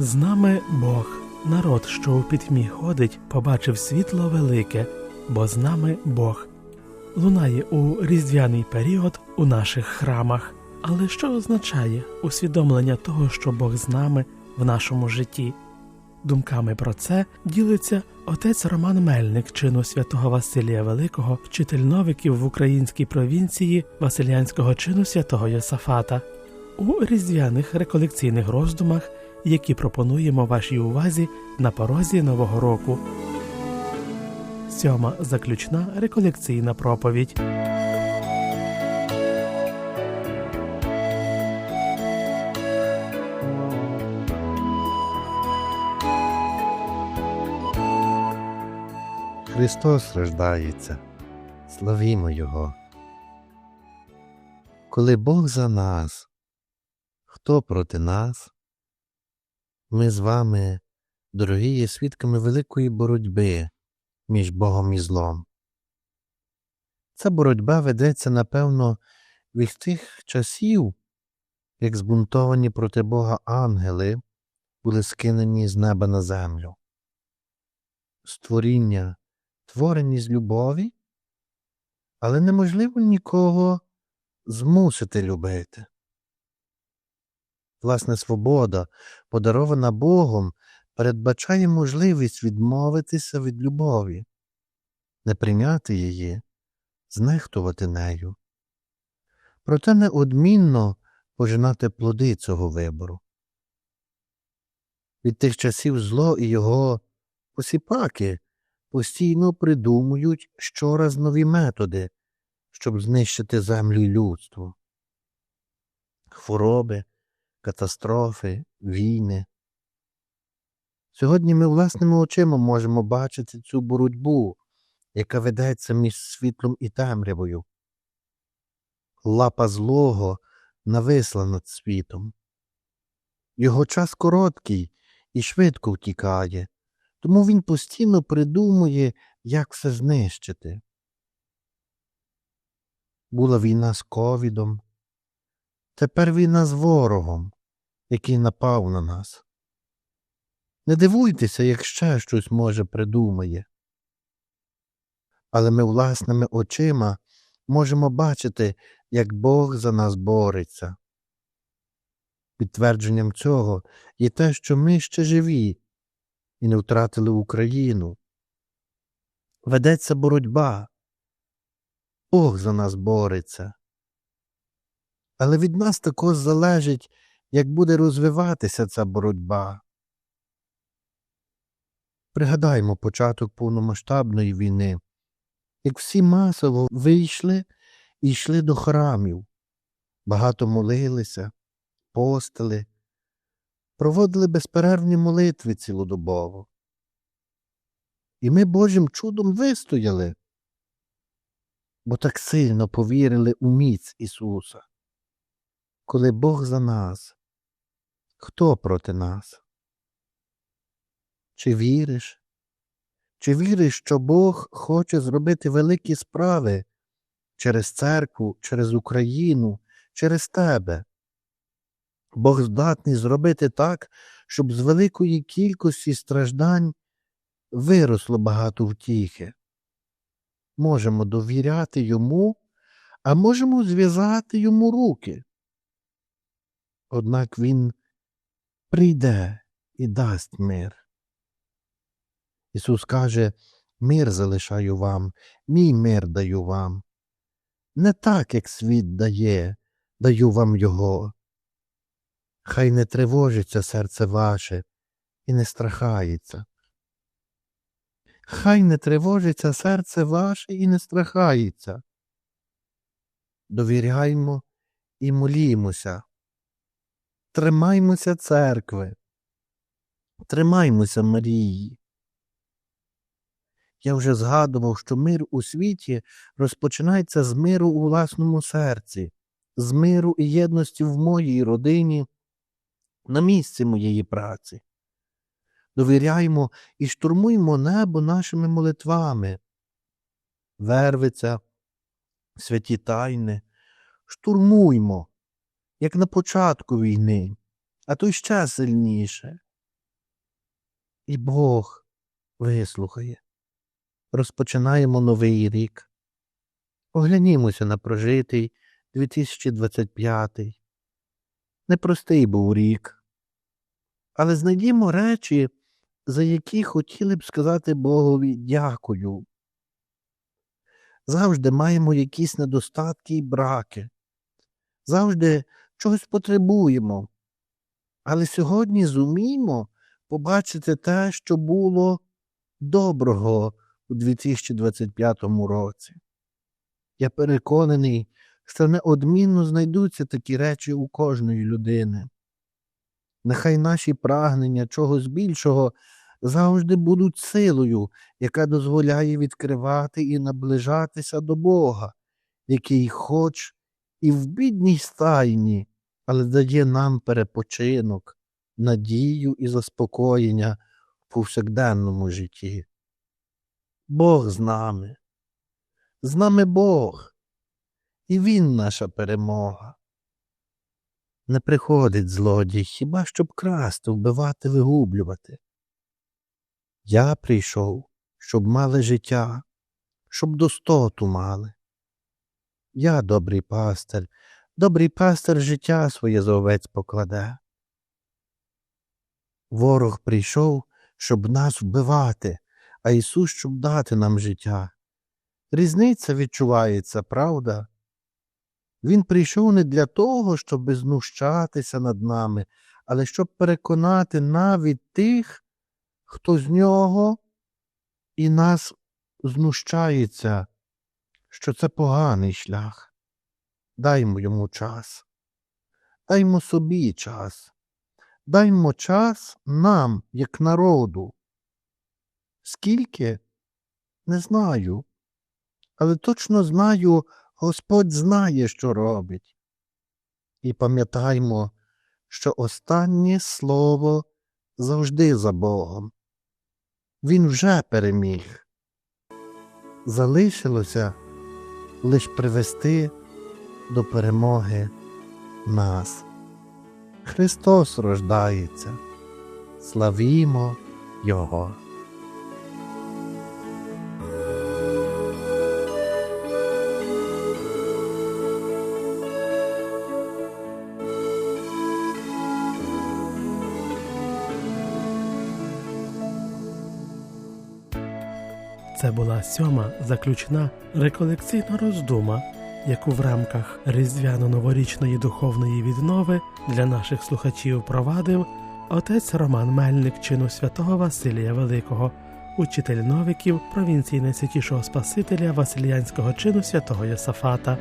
З нами Бог, народ, що у пітьмі ходить, побачив світло велике, бо з нами Бог. Лунає у різдвяний період у наших храмах. Але що означає усвідомлення того, що Бог з нами в нашому житті? Думками про це ділиться отець Роман Мельник чину святого Василія Великого, вчитель новиків в українській провінції Василянського чину святого Йосафата у різдвяних реколекційних роздумах, які пропонуємо вашій увазі на порозі Нового року. Сьома заключна реколекційна проповідь. Христос рождається, славімо Його. Коли Бог за нас, хто проти нас? Ми з вами, дорогі, є свідками великої боротьби між Богом і злом. Ця боротьба ведеться, напевно, від тих часів, як збунтовані проти Бога ангели були скинені з неба на землю. Створіння творені з любові, але неможливо нікого змусити любити. Власне, свобода, подарована Богом, передбачає можливість відмовитися від любові, не прийняти її, знехтувати нею. Проте неодмінно пожинати плоди цього вибору. Від тих часів зло і його посіпаки постійно придумують щораз нові методи, щоб знищити землю і людство. Хвороби, катастрофи, війни. Сьогодні ми власними очима можемо бачити цю боротьбу, яка ведеться між світлом і темрявою. Лапа злого нависла над світом. Його час короткий і швидко втікає, тому він постійно придумує, як все знищити. Була війна з ковідом, тепер війна з ворогом, який напав на нас. Не дивуйтеся, як ще щось може придумає. Але ми власними очима можемо бачити, як Бог за нас бореться. Підтвердженням цього є те, що ми ще живі і не втратили Україну. Ведеться боротьба. Бог за нас бореться. Але від нас також залежить, як буде розвиватися ця боротьба. Пригадаймо початок повномасштабної війни, як всі масово вийшли і йшли до храмів, багато молилися, постили, проводили безперервні молитви цілодобово. І ми Божим чудом вистояли, бо так сильно повірили у міць Ісуса. Коли Бог за нас, хто проти нас? Чи віриш? Чи віриш, що Бог хоче зробити великі справи через церкву, через Україну, через тебе? Бог здатний зробити так, щоб з великої кількості страждань виросло багато втіхи. Можемо довіряти йому, а можемо зв'язати йому руки. Однак він прийде і дасть мир. Ісус каже, мир залишаю вам, мій мир даю вам. Не так, як світ дає, даю вам його. Хай не тривожиться серце ваше і не страхається. Хай не тривожиться серце ваше і не страхається. Довіряймо і молімося. Тримаймося церкви, тримаймося Марії. Я вже згадував, що мир у світі розпочинається з миру у власному серці, з миру і єдності в моїй родині, на місці моєї праці. Довіряймо і штурмуймо небо нашими молитвами. Вервиця, святі тайни, штурмуймо, як на початку війни, а то ще сильніше. І Бог вислухає. Розпочинаємо новий рік. Оглянімося на прожитий 2025. Непростий був рік. Але знайдімо речі, за які хотіли б сказати Богові дякую. Завжди маємо якісь недостатки і браки. Завжди чогось потребуємо. Але сьогодні зуміємо побачити те, що було доброго у 2025 році. Я переконаний, що неодмінно знайдуться такі речі у кожної людини. Нехай наші прагнення чогось більшого завжди будуть силою, яка дозволяє відкривати і наближатися до Бога, який хоч і в бідній стайні, але дає нам перепочинок, надію і заспокоєння в повсякденному житті. Бог з нами, з нами Бог, і Він наша перемога. Не приходить злодій хіба щоб красти, вбивати, вигублювати. Я прийшов, щоб мали життя, щоб достоту мали. Я добрий пастир, добрий пастир життя своє за овець покладе. Ворог прийшов, щоб нас вбивати, а Ісус, щоб дати нам життя. Різниця відчувається, правда? Він прийшов не для того, щоб знущатися над нами, але щоб переконати навіть тих, хто з нього і нас знущається, що це поганий шлях. Даймо йому час, даймо собі час, даймо час нам, як народу. Скільки? Не знаю, але точно знаю, Господь знає, що робить. І пам'ятаймо, що останнє слово завжди за Богом. Він вже переміг. Залишилося лиш привести до перемоги нас. Христос рождається. Славімо Його. Це була сьома заключна реколекційна роздума, яку в рамках різдвяно-новорічної духовної віднови для наших слухачів провадив отець Роман Мельник чину святого Василія Великого, учитель новиків провінції Найсвятішого Спасителя Васильянського чину святого Йосафата.